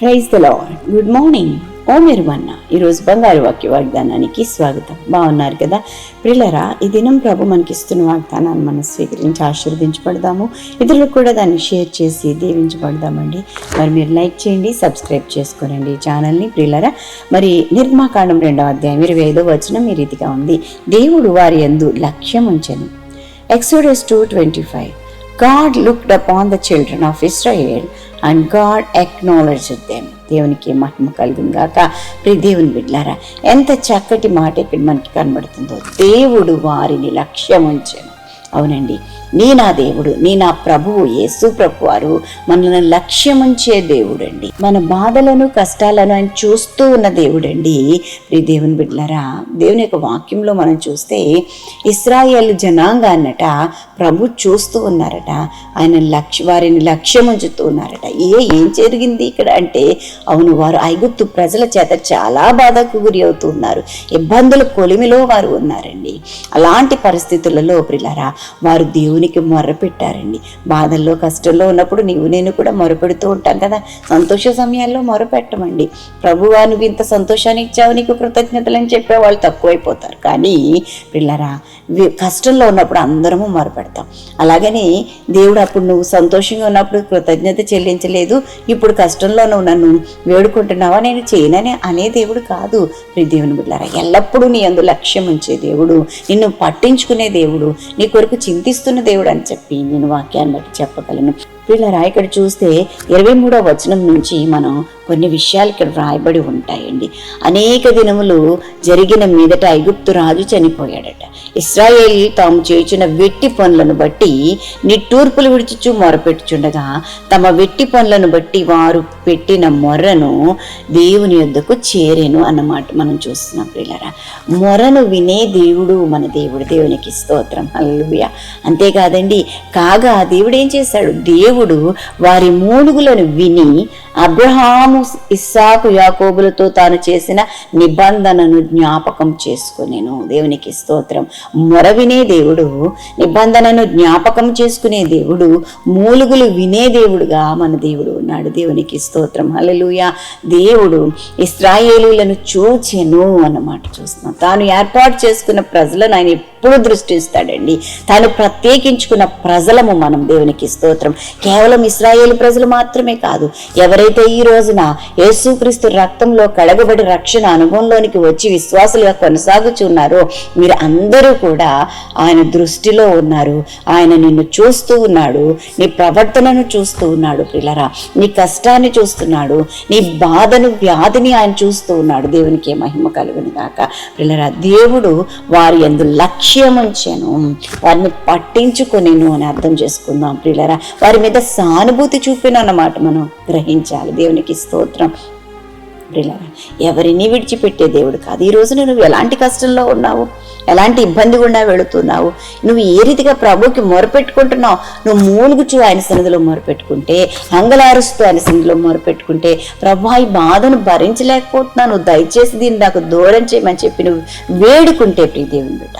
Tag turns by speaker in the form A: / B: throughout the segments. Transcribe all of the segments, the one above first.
A: praise the lord. Good morning. ఓ మీరు వన్న ఈరోజు బంగారు వాక్య వాగ్దానానికి స్వాగతం. బాగున్నారు కదా? ప్రిలరా ఈ దినం ప్రభు మనకి ఇస్తున్న వాగ్దానాన్ని మనం స్వీకరించి ఆశీర్వదించబడదాము. ఇతరులకు కూడా దాన్ని షేర్ చేసి దీవించబడదామండి. మరి మీరు లైక్ చేయండి సబ్స్క్రైబ్ చేసుకోనండి ఛానల్ని ప్రిలరా మరి నిర్మాకాండం రెండవ అధ్యాయం ఇరవై ఐదో వచనం ఈ రీతిగా ఉంది. దేవుడు వారి యందు లక్ష్యం ఉంచను Exodus two twenty five. God looked upon the children of Israel and God acknowledged them. దేవునికి మహిమ కలుగును గాక. ప్రియ దేవుని బిడ్లారా ఎంత చక్కటి మాట ఇక్కడ మనకి కనబడుతుందో. దేవుడు వారిని లక్ష్యం ఉంచాను అవునండి. నీ నా దేవుడు నీ నా ప్రభువు యేసు ప్రభు వారు మనల్ని లక్ష్యముంచే దేవుడండి. మన బాధలను కష్టాలను ఆయన చూస్తూ ఉన్న దేవుడండి. ప్రి దేవుని బిడ్డలరా దేవుని యొక్క వాక్యంలో మనం చూస్తే ఇస్రాయేల్ జనాంగా అన్నట ప్రభు చూస్తూ ఉన్నారట ఆయన లక్ష్య వారిని లక్ష్యం ఉంచుతూ ఉన్నారట. ఏ ఏం జరిగింది ఇక్కడ అంటే అవును వారు ఐగుప్తు ప్రజల చేత చాలా బాధకు గురి అవుతున్నారు ఇబ్బందుల కొలిమిలో వారు ఉన్నారండి. అలాంటి పరిస్థితులలో ప్రిలరా వారు దేవునికి మొర్రపెట్టారండి బాధల్లో కష్టంలో ఉన్నప్పుడు నీవు నేను కూడా మొరపెడుతూ ఉంటాం కదా. సంతోష సమయాల్లో మొరపెట్టమండి. ప్రభువా నువ్వు ఇంత సంతోషాన్ని ఇచ్చావు నీకు కృతజ్ఞతలు అని చెప్పే వాళ్ళు తక్కువైపోతారు. కానీ పిల్లరా కష్టంలో ఉన్నప్పుడు అందరము మొరపెడతాం. అలాగని దేవుడు అప్పుడు నువ్వు సంతోషంగా ఉన్నప్పుడు కృతజ్ఞత చెల్లించలేదు. ఇప్పుడు కష్టంలో నువ్వు నన్ను వేడుకుంటున్నావా నేను చేయనని అనే దేవుడు కాదు. దేవుని బిడ్డారా ఎల్లప్పుడూ నీ అందు లక్ష్యం ఉంచే దేవుడు నిన్ను పట్టించుకునే దేవుడు నీ వరకు చింతిస్తున్న దేవుడు అని చెప్పి నేను వాక్యాన్ని బట్టి చెప్పగలను. వీళ్ళ ఇక్కడ చూస్తే ఇరవై మూడో వచనం నుంచి మనం కొన్ని విషయాలు ఇక్కడ వ్రాయబడి ఉంటాయండి. అనేక దినములు జరిగిన మీదట ఐగుప్తు రాజు చనిపోయాడట. ఇస్రాయేల్ తాము చేయుచున్న వెట్టి పనులను బట్టి నిట్టూర్పులు విడిచుచు మొరపెట్టుచుండగా తమ వెట్టి పనులను బట్టి వారు పెట్టిన మొర్రను దేవుని యొద్దకు చేరేను అన్నమాట మనం చూస్తున్నాం పిల్లరా మొరను వినే దేవుడు మన దేవుడు. దేవునికి స్తోత్రం. అల్లుయ అంతేకాదండి కాగా దేవుడు ఏం చేశాడు? దేవుడు వారి మూలుగులను విని అబ్రహాము ఇస్సాకు యాకోబులతో తాను చేసిన నిబంధనను జ్ఞాపకం చేసుకునేను. దేవునికి స్తోత్రం. మొర వినే దేవుడు నిబంధనను జ్ఞాపకం చేసుకునే దేవుడు మూలుగులు వినే దేవుడుగా మన దేవుడు. ఉన్నాడు దేవునికి స్తోత్రం. హల్లెలూయా. దేవుడు ఇస్రాయేలీలను చూచెను అన్నమాట చూస్తున్నాం. తాను ఏర్పాటు చేసుకున్న ప్రజలను ఆయన ఎప్పుడు దృష్టిస్తాడండి. తాను ప్రత్యేకించుకున్న ప్రజలము మనం దేవునికి స్తోత్రం. కేవలం ఇస్రాయేల్ ప్రజలు మాత్రమే కాదు ఎవరైతే ఈ రోజున యేసుక్రీస్తు రక్తంలో కడగబడి రక్షణ అనుభవంలోనికి వచ్చి విశ్వాసులుగా కొనసాగుచున్నారో మీరు అందరూ కూడా ఆయన దృష్టిలో ఉన్నారు. ఆయన నిన్ను చూస్తూ ఉన్నాడు నీ ప్రవర్తనను చూస్తూ ఉన్నాడు పిల్లరా నీ కష్టాన్ని చూస్తున్నాడు నీ బాధను వ్యాధిని ఆయన చూస్తూ ఉన్నాడు. దేవునికి మహిమ కలుగుని గాక. పిల్లరా దేవుడు వారి ఎందు లక్ష్యం ఉంచాను. వారిని పట్టించుకొనిను అని అర్థం చేసుకుందాం పిల్లరా వారి మీద సానుభూతి చూపిన అన్నమాట మనం గ్రహించాలి. దేవునికి స్తోత్రం. ప్రిల్లరా ఎవరిని విడిచిపెట్టే దేవుడు కాదు. ఈరోజు నువ్వు ఎలాంటి కష్టంలో ఉన్నావు? ఎలాంటి ఇబ్బంది గుండా వెళుతున్నావు? నువ్వు ఏ రీతిగా ప్రభుకి మొరపెట్టుకుంటున్నావు? నువ్వు మూలుగుచు ఆయన సన్నిధిలో మొరపెట్టుకుంటే అంగలారుస్తూ ఆయన సన్నిధిలో మొరపెట్టుకుంటే ప్రభా ఈ బాధను భరించలేకపోతున్నాను దయచేసి దీన్ని నాకు దూరం చేయమని చెప్పి నువ్వు వేడుకుంటే ప్రియ దేవుని బిడ్డ.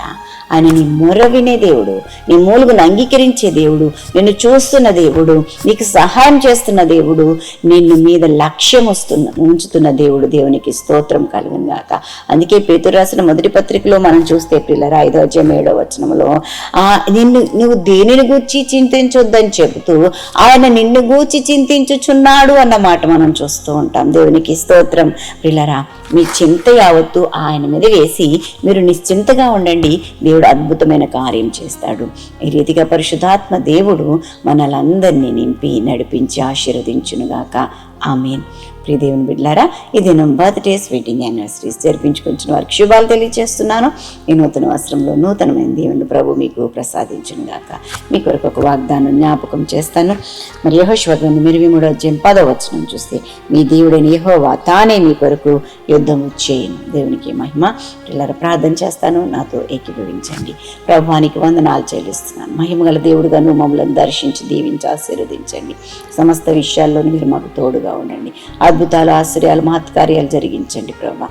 A: ఆయన నీ మొర వినే దేవుడు. నీ మూలుగును అంగీకరించే దేవుడు. నిన్ను చూస్తున్న దేవుడు. నీకు సహాయం చేస్తున్న దేవుడు. నిన్ను మీద లక్ష్యం వస్తున్న ఉంచుతున్న దేవుడు దేవునికి స్తోత్రం కలుగును గాక అందుకే పేతురు రాసిన మొదటి పత్రికలో మనం చూస్తే పిల్లరా ఐదో అధ్యాయం ఏడో వచనంలో ఆ నిన్ను నువ్వు దేనిని గూర్చి చింతించొద్దని చెబుతూ ఆయన నిన్ను గూర్చి చింతించుచున్నాడు అన్నమాట మనం చూస్తూ ఉంటాం. దేవునికి స్తోత్రం. పిల్లరా మీ చింత యావత్తు ఆయన మీద వేసి మీరు నిశ్చింతగా ఉండండి. దేవుడు అద్భుతమైన కార్యం చేస్తాడు. ఈ రీతిగా పరిశుధాత్మ దేవుడు మనలందరినీ నింపి నడిపించి ఆశీర్వదించునుగాక. ఆమెన్. ప్రియ దేవుని బిడ్డారా ఈ బర్త్ బర్త్డేస్ వెడ్డింగ్ యానివర్సరీస్ జరిపించుకుంటున్న వారికి శుభాలు తెలియజేస్తున్నాను. ఈ నూతన వస్త్రంలో నూతనమైన దేవుని ప్రభు మీకు ప్రసాదించును గాక. మీ కొరకు ఒక వాగ్దానం జ్ఞాపకం చేస్తాను. మరి యహోశ్వరంది ఇరవై మూడో అధ్యాయం పదో వచనం చూస్తే మీ దేవుడైన యహోవా తానే మీ కొరకు యుద్ధం చేయను. దేవునికి మహిమ. పిల్లల ప్రార్థన చేస్తాను. నాతో ఏకీభవించండి. ప్రభానికి వందనాలు చెల్లిస్తున్నాను. మహిమగల దేవుడుగాను మమ్మల్ని దర్శించి దీవించి ఆశీర్వదించండి. సమస్త విషయాల్లోనూ మీరు మాకు తోడుగా ఉండండి. అద్భుతాలు ఆశ్చర్యాలు మహత్కార్యాలు జరిగించండి ప్రభా.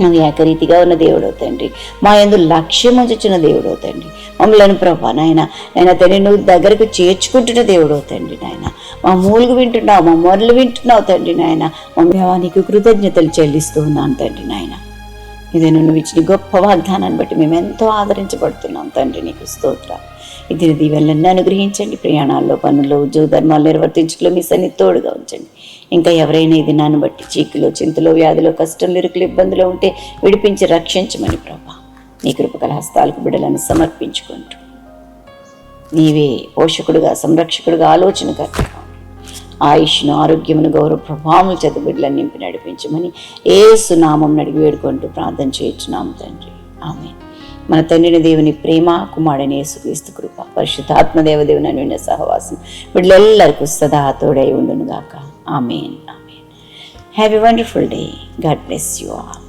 A: నువ్వు ఏకరీతిగా ఉన్న దేవుడు తండ్రి. మా ఎందు లక్ష్యం ఉంచుచున్న దేవుడు తండ్రి. మమ్మల్ని ప్రభా నాయన నాయన తండ్రి నువ్వు దగ్గరకు చేర్చుకుంటున్న దేవుడు తండ్రి నాయన. మా మూలుగు వింటున్నావు మా మొరలు వింటున్నావు తండ్రి నాయన. మా నీకు కృతజ్ఞతలు చెల్లిస్తూ ఉన్నాను తండ్రి నాయన. ఇది నువ్వు ఇచ్చిన గొప్ప వాగ్దానాన్ని బట్టి మేము ఎంతో ఆదరించబడుతున్నాం తండ్రి. నీకు స్తోత్ర. ఇది దీవెనలన్నీ అనుగ్రహించండి. ప్రయాణాల్లో పనుల్లో ఉద్యోగ ధర్మాలు నిర్వర్తించడంలో మీ సన్ని తోడుగా ఉంచండి. ఇంకా ఎవరైనా ఇది నాన్ను బట్టి చీకులో చింతలో వ్యాధిలో కష్టం ఇరుకులు ఇబ్బందులు ఉంటే విడిపించి రక్షించమని ప్రభా. నీ కృపకల హస్తాలకు బిడలను సమర్పించుకుంటూ. నీవే పోషకుడుగా సంరక్షకుడుగా ఆలోచన కర్తగా ఆయుష్ను ఆరోగ్యమును గౌరవ ప్రభావం చేత బిడ్డలను నింపి నడిపించమని ఏ సునామం నడిగి వేడుకుంటూ ప్రార్థన చేయించున్నాము తండ్రి. ఆమె మన తండ్రిని దేవుని ప్రేమ కుమారుని యేసుక్రీస్తు కృప పరిశుద్ధాత్మ దేవదేవుని అన్విన సహవాసం బిడ్డలెల్లరికూ సదా తోడై ఉండును గాక amen. Amen. Have a wonderful day God bless you all